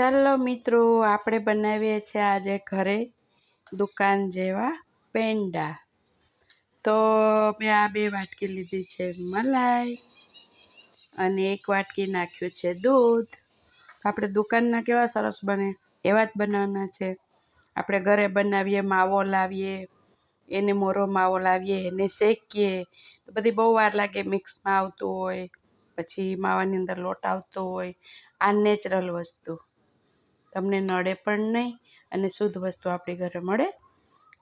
ચાલો મિત્રો, આપણે બનાવીએ છીએ આજે ઘરે દુકાન જેવા પેંડા. તો મેં આ બે વાટકી લીધી છે મલાઈ અને એક વાટકી નાખ્યું છે દૂધ. આપણે દુકાનના કેવા સરસ બને એવા જ બનાવવાના છે. આપણે ઘરે બનાવીએ, માવો લાવીએ, એને મોરો માવો લાવીએ, એને શેકીએ. તો બધી બહુ વાર લાગે મિક્સમાં આવતું હોય, પછી માવાની અંદર લોટ આવતો હોય. આ નેચરલ વસ્તુ. તમને નડે પણ નહીં અને શુદ્ધ વસ્તુ આપણી ઘરે મળે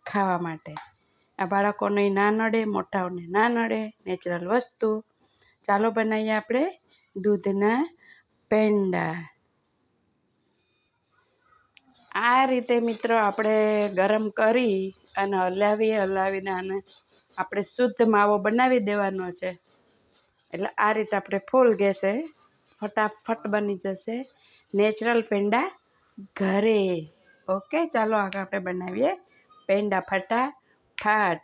ખાવા માટે. આ બાળકોને ના નડે, મોટાઓને ના નડે, નેચરલ વસ્તુ. ચાલો બનાવીએ આપણે દૂધના પેંડા. આ રીતે મિત્રો આપણે ગરમ કરી અને હલાવી હલાવીને આને આપણે શુદ્ધ માવો બનાવી દેવાનો છે. એટલે આ રીતે આપણે ફૂલ ગેસે ફટાફટ બની જશે. નેચરલ પેંડા ઘરે. ઓકે, ચાલો આગળ આપણે બનાવીએ. પેંડા ફટાફટ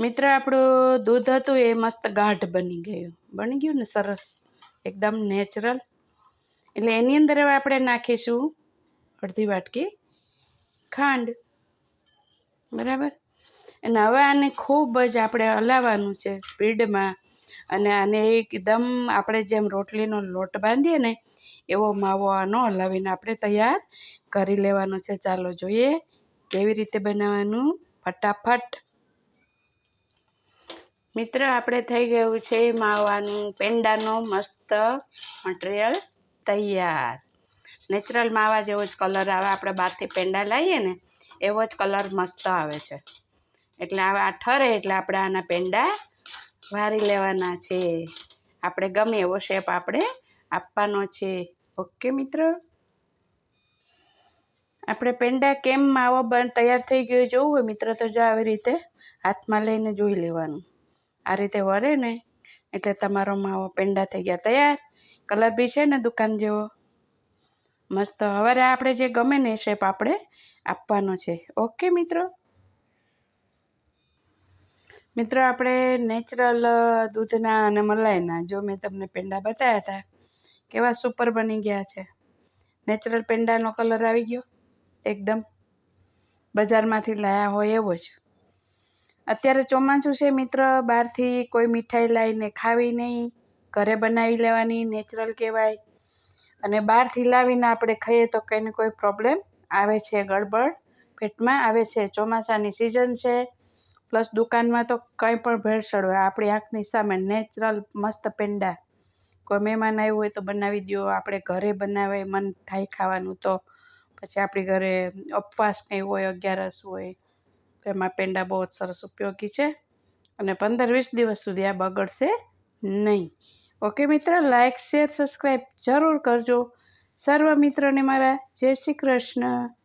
મિત્ર, આપણું દૂધ હતું એ મસ્ત ગાઢ બની ગયું. બની ગયું ને સરસ. એકદમ નેચરલ એટલે એની અંદર હવે આપણે નાખીશું અડધી વાટકી ખાંડ. બરાબર? અને હવે આને ખૂબ જ આપણે હલાવવાનું છે સ્પીડમાં. અને આને એકદમ આપણે જેમ રોટલીનો લોટ બાંધીએ ને એવો માવો આનો હલાવીને આપણે તૈયાર કરી લેવાનો છે. ચાલો જોઈએ કેવી રીતે બનાવવાનું. ફટાફટ. મિત્ર, આપણે થઈ ગયું છે માવાનું પેંડાનો મસ્ત મટીરિયલ તૈયાર. નેચરલ માવા જેવો જ કલર આવે. આપણે બહારથી પેંડા લાવીએ ને, એવો જ કલર મસ્ત આવે છે. એટલે હવે આ ઠરે એટલે આપણે આના પેંડા વારી લેવાના છે. આપણે ગમે એવો શેપ આપણે આપવાનો છે. ઓકે, મિત્રો? આપણે પેંડા કેમ માવો તૈયાર થઈ ગયો જોવું હોય, મિત્ર, તો જો આવી રીતે હાથમાં લઈને જોઈ લેવાનું. આ રીતે વરે ને, એટલે તમારો માવો પેંડા થઈ ગયા તૈયાર. કલર બી છે ને દુકાન જેવો? મસ્ત. હવે આપણે જે ગમે ને શેપ આપણે આપવાનો છે. ઓકે, મિત્રો? મિત્રો, આપણે નેચરલ દૂધના અને મલાઈના, જો મેં તમને પેંડા બતાવ્યા હતા કેવા સુપર બની ગયા છે. નેચરલ પેંડાનો કલર આવી ગયો, એકદમ. બજારમાંથી લાયા હોય એવો જ. અત્યારે ચોમાસું છે મિત્ર, બહારથી કોઈ મીઠાઈ લાવીને ખાવી નહીં, ઘરે બનાવી લેવાની નેચરલ કહેવાય. અને બહારથી લાવીને આપણે ખાઈએ તો કંઈને કોઈ પ્રોબ્લેમ આવે છે, ગડબડ. પેટમાં આવે છે, ચોમાસાની સિઝન છે. પ્લસ દુકાનમાં તો કંઈ પણ ભેળસેળ હોય, આપણી આંખની સામે નેચરલ મસ્ત પેંડા કોઈ મહેમાન આવ્યું હોય તો બનાવી દો આપણે ઘરે બનાવે મન થાય ખાવાનું તો. પછી આપણી ઘરે ઉપવાસ કંઈ હોય, અગિયારસ હોય, તો એમાં પેંડા બહુ જ સરસ ઉપયોગી છે. અને પંદર વીસ દિવસ સુધી આ બગડશે નહીં. ઓકે મિત્ર લાઇક શેર, સબસ્ક્રાઈબ જરૂર કરજો. સર્વ મિત્રોને મારા જય શ્રી કૃષ્ણ.